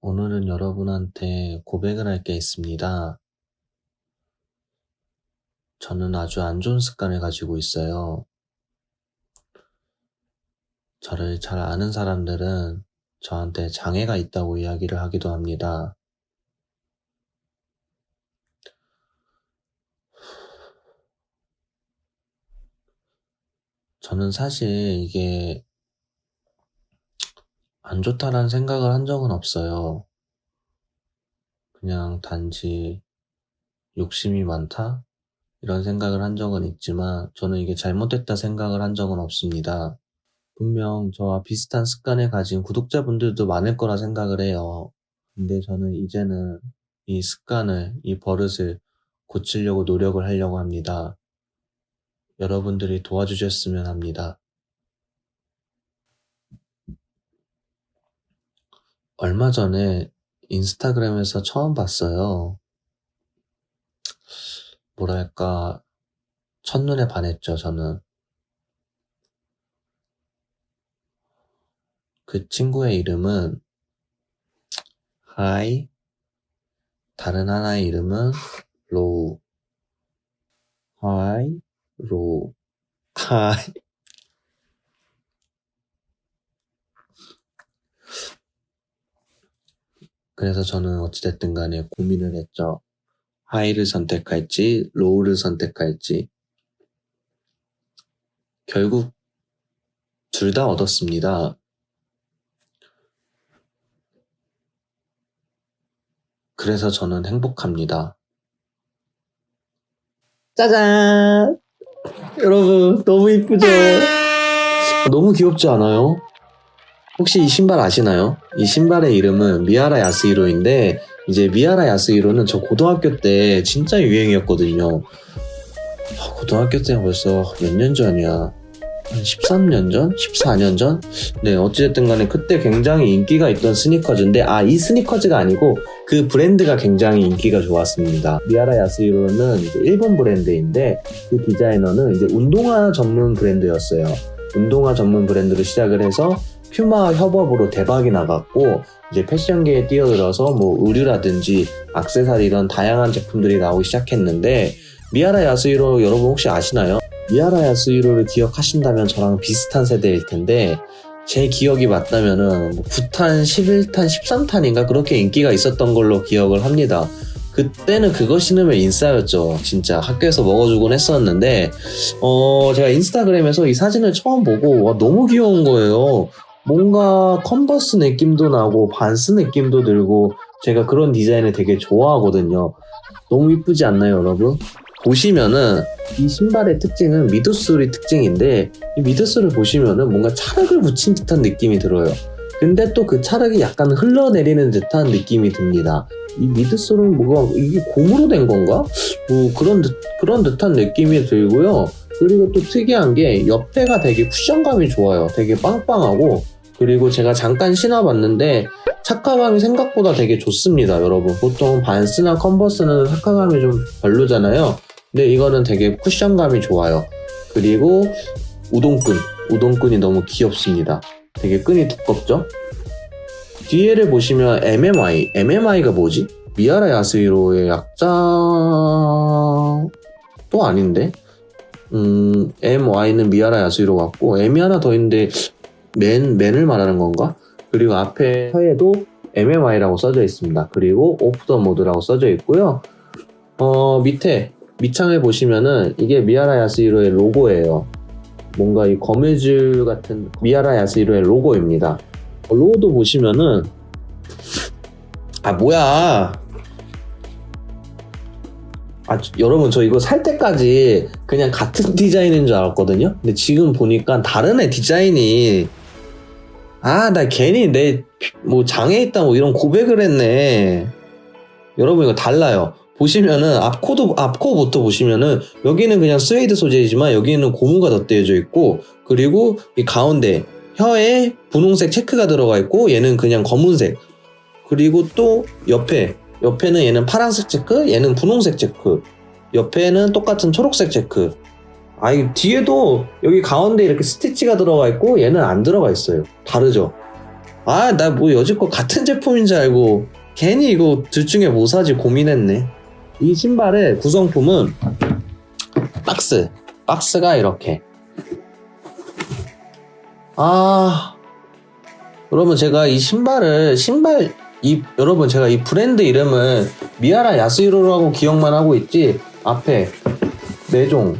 오늘은 여러분한테 고백을 할 게 있습니다. 저는 아주 안 좋은 습관을 가지고 있어요. 저를 잘 아는 사람들은 저한테 장애가 있다고 이야기를 하기도 합니다. 저는 사실 이게 안 좋다라는 생각을 한 적은 없어요. 그냥 단지 욕심이 많다? 이런 생각을 한 적은 있지만 저는 이게 잘못됐다 생각을 한 적은 없습니다. 분명 저와 비슷한 습관을 가진 구독자분들도 많을 거라 생각을 해요. 근데 저는 이제는 이 습관을, 이 버릇을 고치려고 노력을 하려고 합니다. 여러분들이 도와주셨으면 합니다. 얼마 전에 인스타그램에서 처음 봤어요. 뭐랄까, 첫눈에 반했죠, 저는. 그 친구의 이름은 하이, 다른 하나의 이름은 로우. 하이, 로우. 하이. 그래서 저는 어찌됐든 간에 고민을 했죠. 하이를 선택할지, 로우를 선택할지. 결국 둘 다 얻었습니다. 그래서 저는 행복합니다. 짜잔! 여러분, 너무 이쁘죠? 너무 귀엽지 않아요? 혹시 이 신발 아시나요? 이 신발의 이름은 미아라 야스히로인데, 이제 미아라 야스히로는 저 고등학교 때 진짜 유행이었거든요. 아, 고등학교 때는 벌써 몇 년 전이야. 한 13년 전? 14년 전? 네, 어찌됐든 간에 그때 굉장히 인기가 있던 스니커즈인데, 아, 이 스니커즈가 아니고 그 브랜드가 굉장히 인기가 좋았습니다. 미아라 야스히로는 일본 브랜드인데, 그 디자이너는 이제 운동화 전문 브랜드였어요. 운동화 전문 브랜드로 시작을 해서 퓨마 협업으로 대박이 나갔고, 이제 패션계에 뛰어들어서 뭐 의류라든지 악세사리 이런 다양한 제품들이 나오기 시작했는데, 미아라 야스히로 여러분 혹시 아시나요? 미아라 야스히로를 기억하신다면 저랑 비슷한 세대일 텐데 제 기억이 맞다면은 뭐 9탄, 11탄, 13탄인가 그렇게 인기가 있었던 걸로 기억을 합니다. 그때는 그거 신으면 인싸였죠. 진짜 학교에서 먹어주곤 했었는데 어 제가 인스타그램에서 이 사진을 처음 보고 와, 너무 귀여운 거예요. 뭔가 컨버스 느낌도 나고 반스 느낌도 들고 제가 그런 디자인을 되게 좋아하거든요. 너무 이쁘지 않나요, 여러분? 보시면은 이 신발의 특징은 미드솔이 특징인데 이 미드솔을 보시면은 뭔가 찰흙을 붙인 듯한 느낌이 들어요. 근데 또 그 찰흙이 약간 흘러내리는 듯한 느낌이 듭니다. 이 미드솔은 뭐가 이게 고무로 된 건가? 뭐 그런 듯 그런 듯한 느낌이 들고요. 그리고 또 특이한 게 옆에가 되게 쿠션감이 좋아요. 되게 빵빵하고 그리고 제가 잠깐 신어봤는데 착화감이 생각보다 되게 좋습니다, 여러분. 보통 반스나 컨버스는 착화감이 좀 별로잖아요. 근데 이거는 되게 쿠션감이 좋아요. 그리고 우동끈, 우동끈이 너무 귀엽습니다. 되게 끈이 두껍죠? 뒤에를 보시면 MMI, MMI가 뭐지? 미아라 야스히로의 약자 또 아닌데? 음, MY는 미아라 야스히로 같고 M이 하나 더 있는데 맨, 맨을 말하는 건가? 그리고 앞에 서에도 MMI라고 써져 있습니다. 그리고 오프 더 모드라고 써져 있고요. 어, 밑에 밑창을 보시면은 이게 미아라 야스히로의 로고예요. 뭔가 이 거미줄 같은 미아라 야스히로의 로고입니다. 어, 로고도 보시면은 아 뭐야 아 저- 여러분 저 이거 살 때까지 그냥 같은 디자인인 줄 알았거든요? 근데 지금 보니까 다른 애 디자인이 아 나 괜히 내 뭐 장애 있다 뭐 이런 고백을 했네. 여러분 이거 달라요. 보시면은 앞코도 앞코부터 보시면은 여기는 그냥 스웨이드 소재이지만 여기는 고무가 덧대어져 있고 그리고 이 가운데 혀에 분홍색 체크가 들어가 있고 얘는 그냥 검은색. 그리고 또 옆에 옆에는 얘는 파란색 체크 얘는 분홍색 체크 옆에는 똑같은 초록색 체크 아 이 뒤에도 여기 가운데 이렇게 스티치가 들어가 있고 얘는 안 들어가 있어요 다르죠 아, 나 뭐 여지껏 같은 제품인 줄 알고 괜히 이거 둘 중에 뭐 사지 고민했네. 이 신발의 구성품은 박스. 박스가 이렇게. 아, 여러분 제가 이 신발을 신발 이 여러분 제가 이 브랜드 이름을 미아라 야스히로라고 기억만 하고 있지 앞에 네종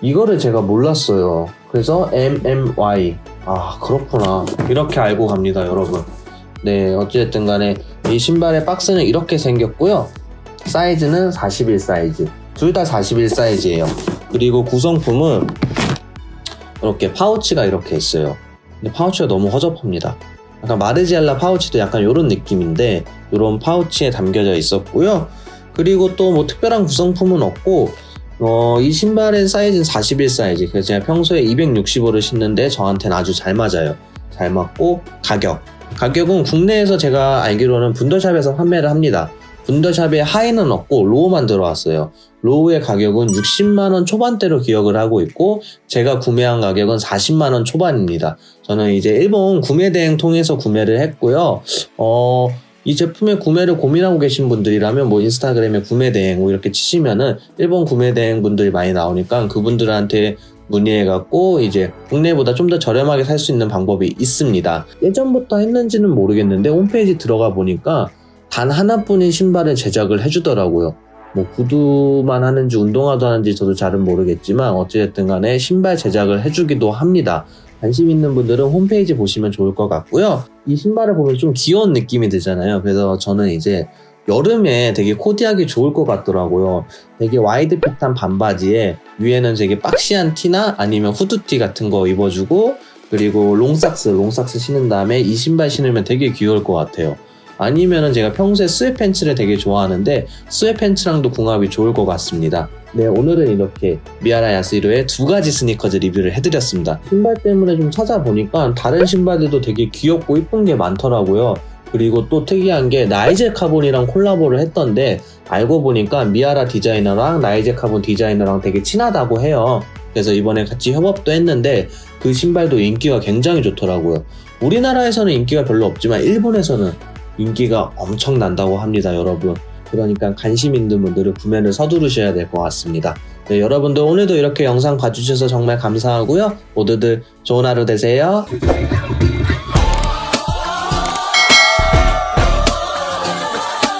이거를 제가 몰랐어요. 그래서 MMY 아 그렇구나 이렇게 알고 갑니다 여러분. 네 어찌됐든 간에 이 신발의 박스는 이렇게 생겼고요. 사이즈는 41 사이즈 둘 다 41 사이즈예요. 그리고 구성품은 이렇게 파우치가 이렇게 있어요. 근데 파우치가 너무 허접합니다. 약간 마르지알라 파우치도 약간 이런 느낌인데 이런 파우치에 담겨져 있었고요. 그리고 또 뭐 특별한 구성품은 없고 어, 이 신발의 사이즈는 41 사이즈. 그래서 제가 평소에 265를 신는데 저한테는 아주 잘 맞아요. 잘 맞고 가격. 가격은 국내에서 제가 알기로는 분더샵에서 판매를 합니다. 분더샵에 하이는 없고 로우만 들어왔어요. 로우의 가격은 60만원 초반대로 기억을 하고 있고 제가 구매한 가격은 40만원 초반입니다. 저는 이제 일본 구매 대행 통해서 구매를 했고요. 어, 이 제품의 구매를 고민하고 계신 분들이라면 뭐 인스타그램에 구매 대행 뭐 이렇게 치시면은 일본 구매 대행 분들이 많이 나오니까 그분들한테 문의해갖고 이제 국내보다 좀 더 저렴하게 살 수 있는 방법이 있습니다. 예전부터 했는지는 모르겠는데 홈페이지 들어가 보니까 단 하나뿐인 신발을 제작을 해주더라고요. 뭐 구두만 하는지 운동화도 하는지 저도 잘은 모르겠지만 어찌됐든 간에 신발 제작을 해주기도 합니다. 관심 있는 분들은 홈페이지 보시면 좋을 것 같고요. 이 신발을 보면 좀 귀여운 느낌이 들잖아요. 그래서 저는 이제 여름에 되게 코디하기 좋을 것 같더라고요. 되게 와이드 핏한 반바지에 위에는 되게 박시한 티나 아니면 후드티 같은 거 입어주고 그리고 롱삭스, 롱삭스 신은 다음에 이 신발 신으면 되게 귀여울 것 같아요. 아니면은 제가 평소에 스웨팬츠를 되게 좋아하는데 스웨팬츠랑도 궁합이 좋을 것 같습니다. 네, 오늘은 이렇게 미아라 야스히로의 두 가지 스니커즈 리뷰를 해드렸습니다. 신발 때문에 좀 찾아보니까 다른 신발들도 되게 귀엽고 이쁜 게 많더라고요. 그리고 또 특이한 게 나이제 카본이랑 콜라보를 했던데 알고 보니까 미아라 디자이너랑 나이제 카본 디자이너랑 되게 친하다고 해요. 그래서 이번에 같이 협업도 했는데 그 신발도 인기가 굉장히 좋더라고요. 우리나라에서는 인기가 별로 없지만 일본에서는 인기가 엄청난다고 합니다, 여러분. 그러니까 관심 있는 분들은 구매를 서두르셔야 될 것 같습니다. 네, 여러분들 오늘도 이렇게 영상 봐주셔서 정말 감사하고요. 모두들 좋은 하루 되세요.